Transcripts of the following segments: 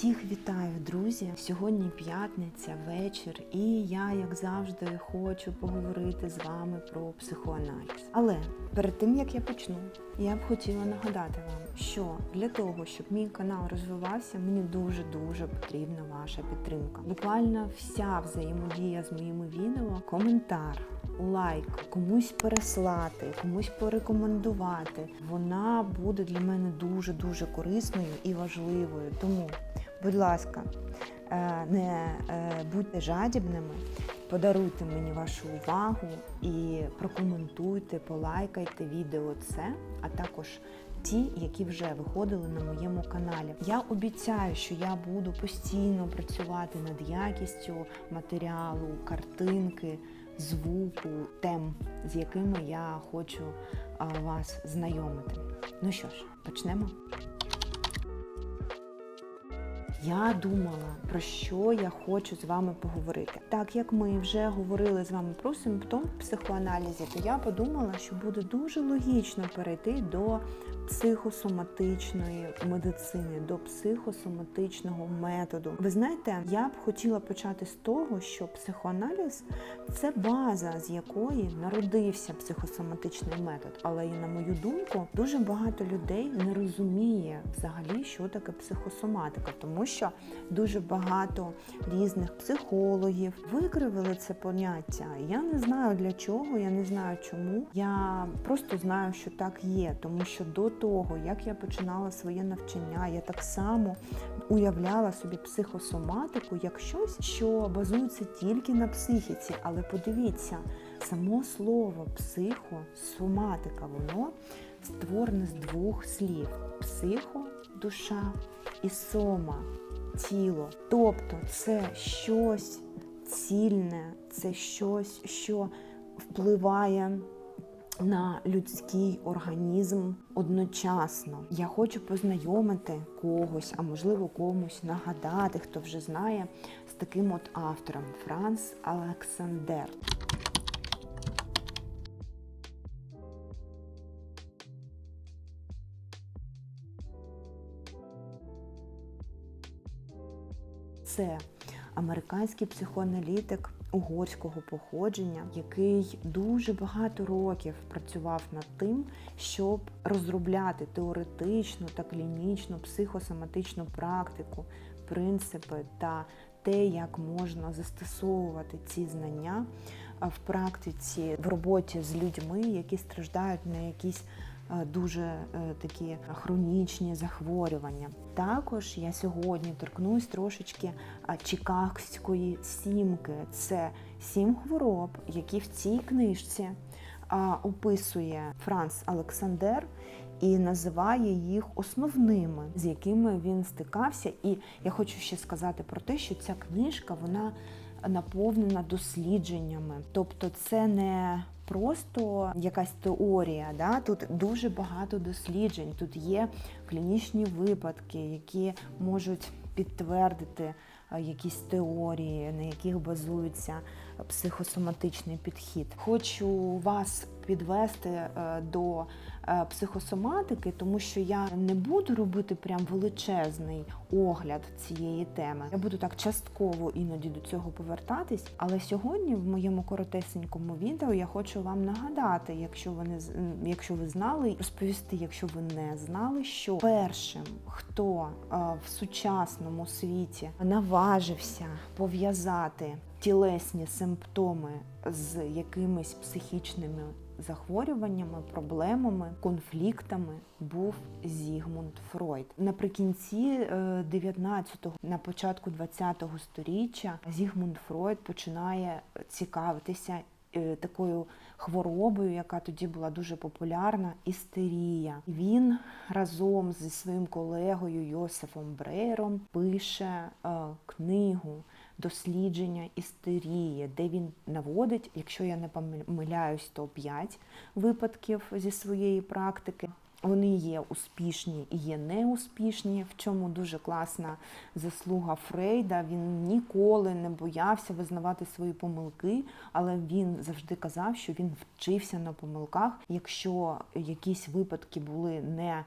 Всіх вітаю, друзі! Сьогодні п'ятниця, вечір, і я, як завжди, хочу поговорити з вами про психоаналіз. Але перед тим як я почну, я б хотіла нагадати вам, що для того, щоб мій канал розвивався, мені дуже дуже потрібна ваша підтримка. Буквально вся взаємодія з моїми відео, коментар. Лайк, комусь переслати, комусь порекомендувати. Вона буде для мене дуже дуже корисною і важливою. Тому, будь ласка, е, не е, будьте жадібними, подаруйте мені вашу увагу і прокоментуйте, полайкайте відео це, а також ті, які вже виходили на моєму каналі. Я обіцяю, що я буду постійно працювати над якістю матеріалу, картинки, звуку, тем, з якими я хочу вас знайомити. Ну що ж, почнемо. Я думала, про що я хочу з вами поговорити. Так як ми вже говорили з вами про симптом в психоаналізі, то я подумала, що буде дуже логічно перейти до психосоматичної медицини, до психосоматичного методу. Ви знаєте, я б хотіла почати з того, що психоаналіз це база, з якої народився психосоматичний метод. Але і на мою думку, дуже багато людей не розуміє взагалі, що таке психосоматика, тому що дуже багато різних психологів викривили це поняття. Я не знаю для чого, я не знаю чому. Я просто знаю, що так є, тому що до того, як я починала своє навчання, я так само уявляла собі психосоматику як щось, що базується тільки на психіці. Але подивіться, само слово психосоматика, воно створене з двох слів: психо, душа і сома тіло. Тобто це щось цільне, це щось, що впливає на людський організм одночасно. Я хочу познайомити когось, а можливо комусь нагадати, хто вже знає, з таким от автором Франц Олександер. Це американський психоаналітик угорського походження, який дуже багато років працював над тим, щоб розробляти теоретичну та клінічну психосоматичну практику, принципи та те, як можна застосовувати ці знання в практиці в роботі з людьми, які страждають на якісь дуже такі хронічні захворювання. Також я сьогодні торкнусь трошечки Чикагської сімки. Це сім хвороб, які в цій книжці описує Франц Олександр. І називає їх основними, з якими він стикався. І я хочу ще сказати про те, що ця книжка вона наповнена дослідженнями, тобто це не просто якась теорія. Да? Тут дуже багато досліджень, тут є клінічні випадки, які можуть підтвердити якісь теорії, на яких базується психосоматичний підхід. Хочу вас підвести до психосоматики, тому що я не буду робити прям величезний огляд цієї теми. Я буду так частково іноді до цього повертатись. Але сьогодні, в моєму коротесенькому відео, я хочу вам нагадати, якщо ви не якщо ви знали, розповісти, якщо ви не знали, що першим, хто в сучасному світі наважився пов'язати тілесні симптоми з якимись психічними захворюваннями, проблемами, конфліктами був Зігмунд Фройд. Наприкінці 19-го, на початку 20-го сторіччя Зігмунд Фройд починає цікавитися такою хворобою, яка тоді була дуже популярна, істерія. Він разом зі своїм колегою Йосифом Брейером пише книгу дослідження істерії, де він наводить, якщо я не помиляюсь, то 5 випадків зі своєї практики. Вони є успішні і є неуспішні, в чому дуже класна заслуга Фрейда. Він ніколи не боявся визнавати свої помилки, але він завжди казав, що він вчився на помилках. Якщо якісь випадки були не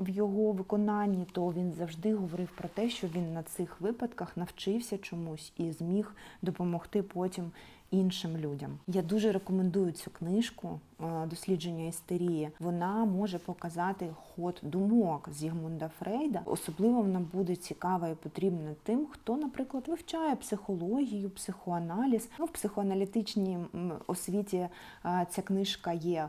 в його виконанні, то він завжди говорив про те, що він на цих випадках навчився чомусь і зміг допомогти потім іншим людям. Я дуже рекомендую цю книжку е, дослідження істерії. Вона може показати ход думок Зігмунда Фрейда. Особливо вона буде цікава і потрібна тим, хто, наприклад, вивчає психологію, психоаналіз. Ну, в психоаналітичній освіті е, ця книжка є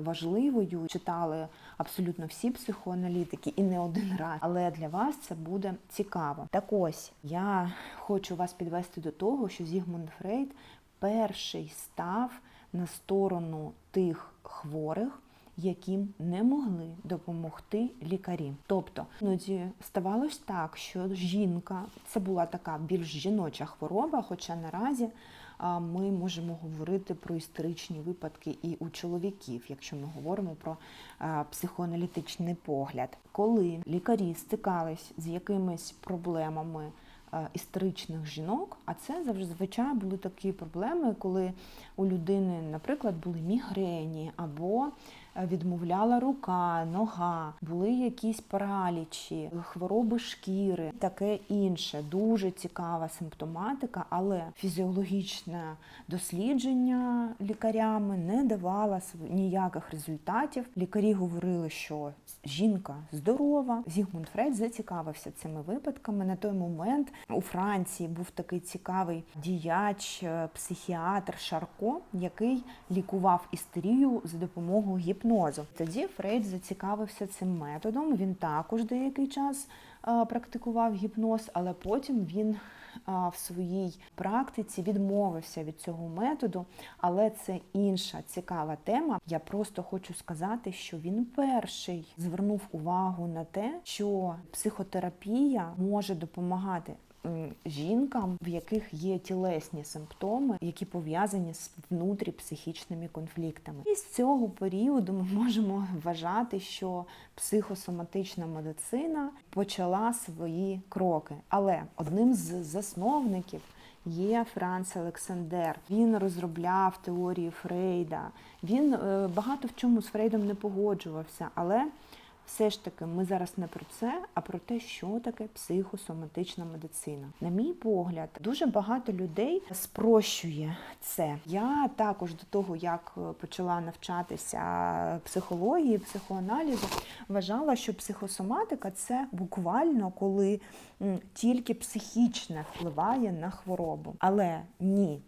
важливою. Читали абсолютно всі психоаналітики і не один раз. Але для вас це буде цікаво. Так ось я хочу вас підвести до того, що Зігмунд Фрейд перший став на сторону тих хворих. Яким не могли допомогти лікарі. Тобто іноді ставалось так, що жінка це була така більш жіноча хвороба, хоча наразі ми можемо говорити про історичні випадки і у чоловіків, якщо ми говоримо про психоаналітичний погляд. Коли лікарі стикались з якимись проблемами історичних жінок, а це зазвичай були такі проблеми, коли у людини, наприклад, були мігрені або відмовляла рука, нога, були якісь паралічі, хвороби шкіри, таке інше. Дуже цікава симптоматика, але фізіологічне дослідження лікарями не давало ніяких результатів. Лікарі говорили, що жінка здорова. Зігмунд Фрейд зацікавився цими випадками. На той момент у Франції був такий цікавий діяч, е, психіатр Шарко, який лікував істерію за допомогою гіпнозу. Тоді Фрейд зацікавився цим методом. Він також деякий час е, практикував гіпноз, але потім він в своїй практиці відмовився від цього методу, але це інша цікава тема. Я просто хочу сказати, що він перший звернув увагу на те, що психотерапія може допомагати. Жінкам, в яких є тілесні симптоми, які пов'язані з внутріпсихічними конфліктами, і з цього періоду ми можемо вважати, що психосоматична медицина почала свої кроки. Але одним з засновників є Франц Олександр. Він розробляв теорії Фрейда. Він е, багато в чому з Фрейдом не погоджувався, але все ж таки ми зараз не про це, а про те, що таке психосоматична медицина. На мій погляд, дуже багато людей спрощує це. Я також до того, як е, почала навчатися психології, психоаналізу, вважала, що психосоматика це буквально коли тільки психічне впливає на хворобу. Але ні.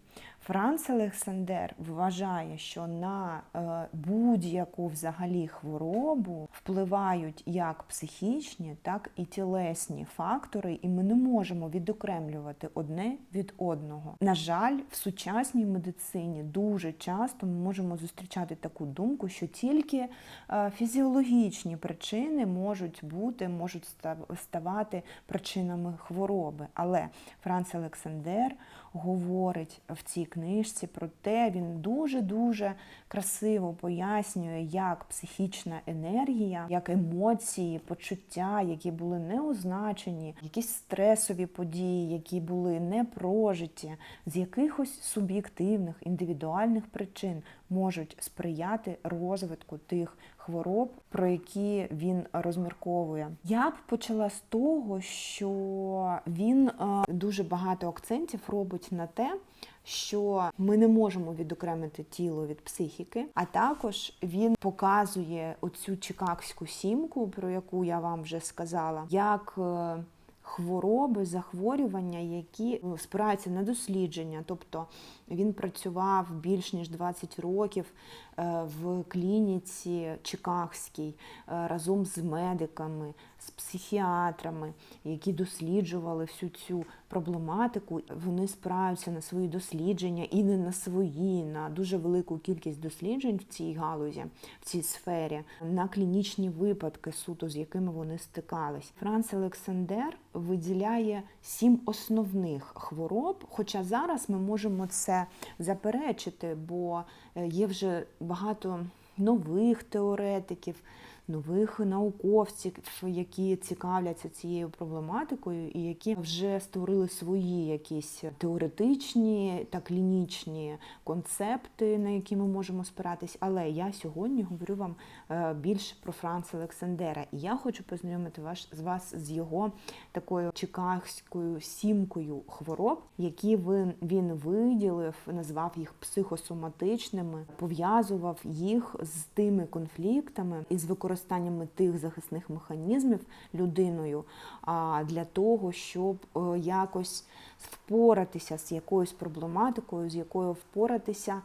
Франц Олександр вважає, що на е, будь-яку взагалі хворобу впливають як психічні, так і тілесні фактори, і ми не можемо відокремлювати одне від одного. На жаль, в сучасній медицині дуже часто ми можемо зустрічати таку думку, що тільки е, фізіологічні причини можуть бути, можуть став- ставати причинами хвороби. Але Франц Олександр говорить в цій книжці про те, він дуже-дуже красиво пояснює, як психічна енергія, як емоції, почуття, які були не означені, якісь стресові події, які були не прожиті, з якихось суб'єктивних індивідуальних причин можуть сприяти розвитку тих хвороб, про які він розмірковує. Я б почала з того, що він е, дуже багато акцентів робить на те, що ми не можемо відокремити тіло від психіки, а також він показує оцю чикагську сімку, про яку я вам вже сказала, як е, хвороби, захворювання, які е, спираються на дослідження. Тобто він працював більш ніж 20 років е, в клініці Чикагській е, разом з медиками, з психіатрами, які досліджували всю цю проблематику. Вони спираються на свої дослідження і не на свої, на дуже велику кількість досліджень в цій галузі, в цій сфері, на клінічні випадки суто, з якими вони стикались. Франц Олександр виділяє сім основних хвороб, хоча зараз ми можемо це заперечити, бо е, є вже багато нових теоретиків. Нових науковців, які цікавляться цією проблематикою, і які вже створили свої якісь теоретичні та клінічні концепти, на які ми можемо спиратись. Але я сьогодні говорю вам е, більше про Франца Олександера, і я хочу познайомити вас з вас з його такою чикагською сімкою хвороб, які він, виділив, назвав їх психосоматичними, пов'язував їх з тими конфліктами і з використаннями тих захисних механізмів людиною для того, щоб е, якось впоратися з якоюсь проблематикою, з якою впоратися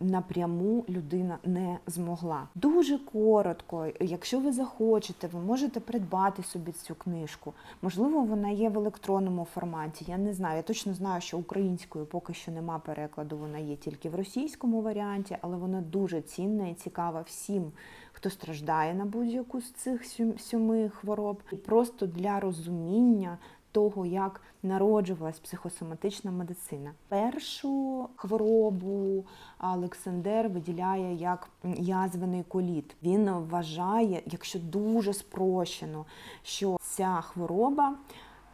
напряму людина не змогла. Дуже коротко, якщо ви захочете, ви можете придбати собі цю книжку. Можливо, вона є в електронному форматі. Я не знаю. Я точно знаю, що українською поки що нема перекладу. Вона є тільки в російському варіанті, але вона дуже цінна і цікава всім, хто страждає на будь-яку з цих сьоми хвороб. Просто для розуміння того, як народжувалась психосоматична медицина. Першу хворобу Олександр виділяє як язвений коліт. Він вважає, якщо дуже спрощено, що ця хвороба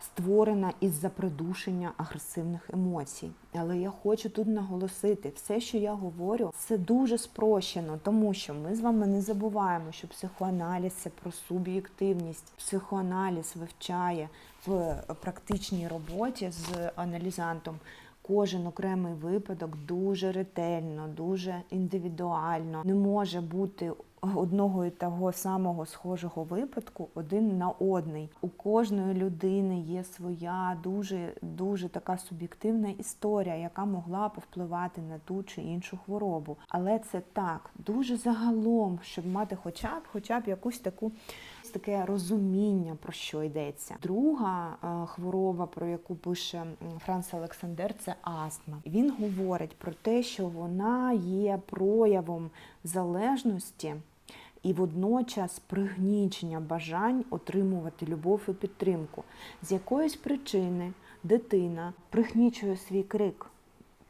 створена із-за придушення агресивних емоцій. Але я хочу тут наголосити, все, що я говорю, це дуже спрощено, тому що ми з вами не забуваємо, що психоаналіз це про суб'єктивність. Психоаналіз вивчає в практичній роботі з аналізантом. Кожен окремий випадок дуже ретельно, дуже індивідуально. Не може бути одного і того самого схожого випадку один на одний. У кожної людини є своя дуже дуже така суб'єктивна історія, яка могла повпливати на ту чи іншу хворобу. Але це так дуже загалом, щоб мати хоча б хоча б якусь таку таке розуміння, про що йдеться. Друга е, хвороба, про яку пише м, Франц Олександр, це астма. Він говорить про те, що вона є проявом залежності. І водночас пригнічення бажань отримувати любов і підтримку. З якоїсь причини дитина пригнічує свій крик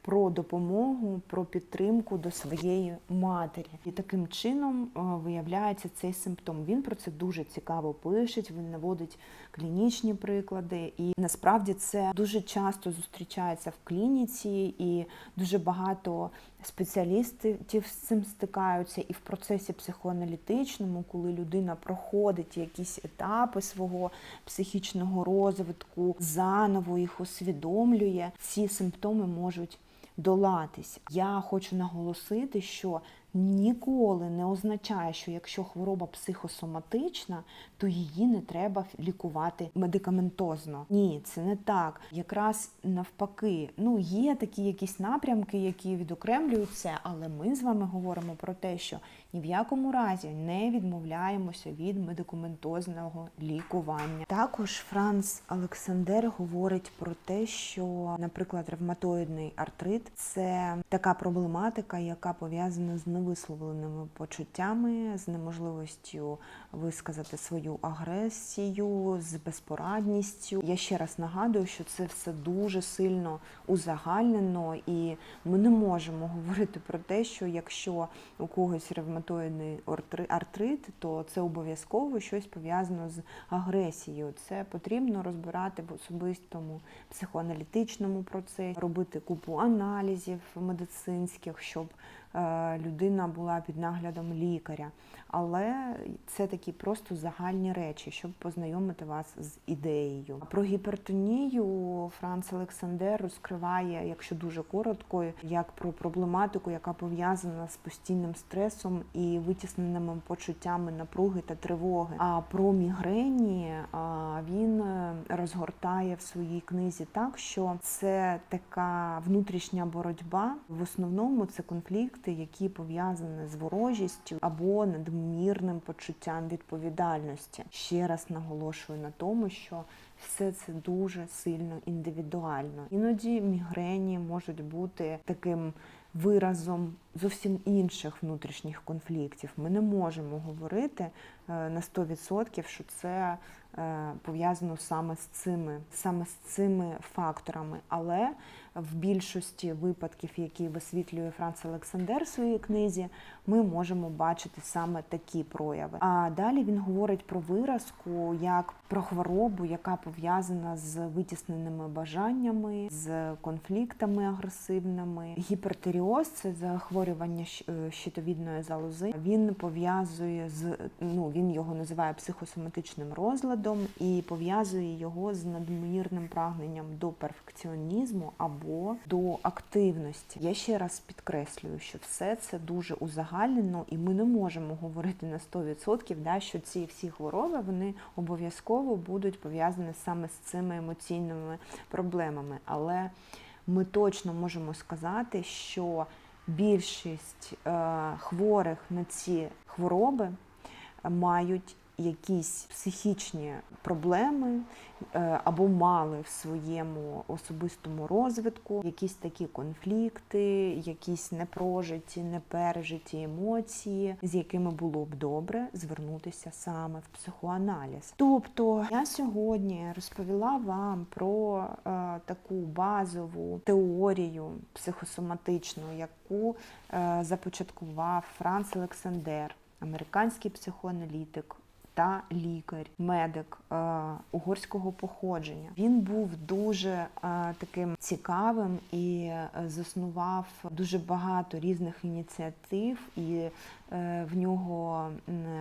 про допомогу, про підтримку до своєї матері. І таким чином е, виявляється цей симптом. Він про це дуже цікаво пише, він наводить клінічні приклади. І насправді це дуже часто зустрічається в клініці, і дуже багато спеціалістів з цим стикаються і в процесі психоаналітичному, коли людина проходить якісь етапи свого психічного розвитку, заново їх усвідомлює, ці симптоми можуть долатись. Я хочу наголосити, що ніколи не означає, що якщо хвороба психосоматична, то її не треба лікувати медикаментозно. Ні, це не так. Якраз навпаки, ну є такі якісь напрямки, які відокремлюються, але ми з вами говоримо про те, що ні в якому разі не відмовляємося від медикаментозного лікування. Також Франц Олександр говорить про те, що, наприклад, ревматоїдний артрит це така проблематика, яка пов'язана з невисловленими почуттями, з неможливістю висказати свою агресію, з безпорадністю. Я ще раз нагадую, що це все дуже сильно узагальнено, і ми не можемо говорити про те, що якщо у когось ревматоїдний артри- артрит, то це обов'язково щось пов'язано з агресією. Це потрібно розбирати в особистому психоаналітичному процесі, робити купу аналізів медицинських, щоб людина була під наглядом лікаря. Але це такі просто загальні речі, щоб познайомити вас з ідеєю. Про гіпертонію Франц Олександр розкриває, якщо дуже коротко, як про проблематику, яка пов'язана з постійним стресом і витісненими почуттями напруги та тривоги. А про мігрені він е, розгортає в своїй книзі так, що це така внутрішня боротьба. В основному це конфлікти, які пов'язані з ворожістю або надмірним почуттям відповідальності. Ще раз наголошую на тому, що все це дуже сильно індивідуально. Іноді мігрені можуть бути таким виразом зовсім інших внутрішніх конфліктів. Ми не можемо говорити е, на 100%, що це е, пов'язано саме з цими, саме з цими факторами. Але в більшості випадків, які висвітлює Франц Олександр в своїй книзі, ми можемо бачити саме такі прояви. А далі він говорить про виразку як про хворобу, яка пов'язана з витісненими бажаннями, з конфліктами агресивними. Гіпертеріоз це захворювання щ- е, щитовідної залози. Він пов'язує з ну він його називає психосоматичним розладом і пов'язує його з надмірним прагненням до перфекціонізму або до активності. Я ще раз підкреслюю, що все це дуже узагальнено, і ми не можемо говорити на 100%, да, що ці всі хвороби вони обов'язково будуть пов'язані саме з цими емоційними проблемами. Але ми точно можемо сказати, що більшість е, хворих на ці хвороби мають якісь психічні проблеми е, або мали в своєму особистому розвитку якісь такі конфлікти, якісь непрожиті, непережиті емоції, з якими було б добре звернутися саме в психоаналіз. Тобто я сьогодні розповіла вам про е, таку базову теорію психосоматичну, яку е, започаткував Франц Олександр, американський психоаналітик та лікар, медик е, угорського походження. Він був дуже е, таким цікавим і е, заснував дуже багато різних ініціатив, і в нього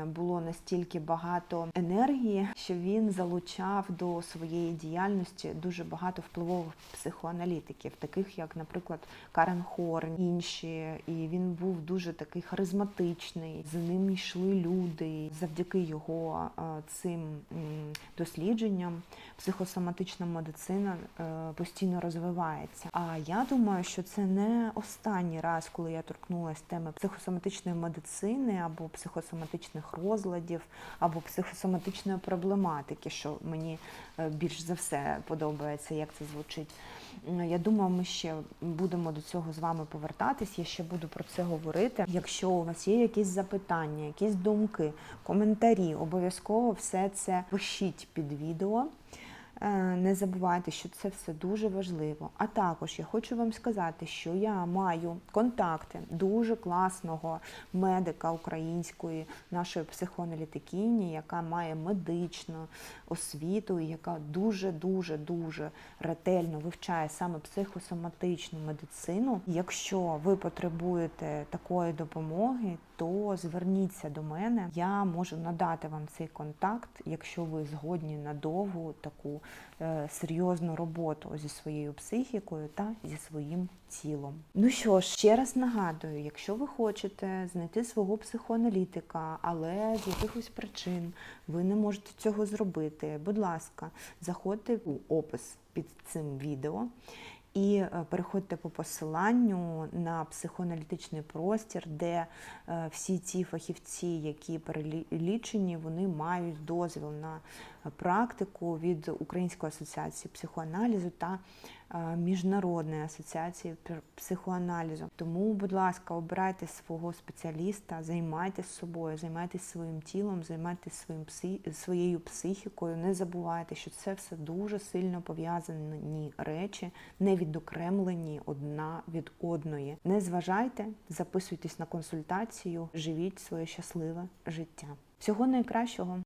було настільки багато енергії, що він залучав до своєї діяльності дуже багато впливових психоаналітиків, таких як, наприклад, Карен Хорн, інші. І він був дуже такий харизматичний. За ним йшли люди. Завдяки його е, цим дослідженням психосоматична медицина е, постійно розвивається. А я думаю, що це не останній раз, коли я торкнулася теми психосоматичної медицини або психосоматичних розладів, або психосоматичної проблематики, що мені е, більш за все подобається, як це звучить. Я думаю, ми ще будемо до цього з вами повертатись. Я ще буду про це говорити. Якщо у вас є якісь запитання, якісь думки, коментарі, обов'язково все це пишіть під відео. Е, Не забувайте, що це все дуже важливо. А також я хочу вам сказати, що я маю контакти дуже класного медика української, нашої психоаналітикині, яка має медичну освіту, і яка дуже дуже ретельно вивчає саме психосоматичну медицину. Якщо ви потребуєте такої допомоги, то зверніться до мене. Я можу надати вам цей контакт, якщо ви згодні на довгу таку серйозну роботу зі своєю психікою та зі своїм тілом. Ну що ж, ще раз нагадую, якщо ви хочете знайти свого психоаналітика, але з якихось причин ви не можете цього зробити, будь ласка, заходьте у опис під цим відео. І е, переходьте по посиланню на психоаналітичний простір, де е, всі ці фахівці, які перелічені, вони мають дозвіл на практику від Української асоціації психоаналізу та е, Міжнародної асоціації психоаналізу. Тому, будь ласка, обирайте свого спеціаліста, займайтесь собою, займайтесь своїм тілом, займайтесь своїм псі- своєю психікою. Не забувайте, що це все дуже сильно пов'язані речі, не відокремлені одна від одної. Не зважайте, записуйтесь на консультацію, живіть своє щасливе життя. Всього найкращого!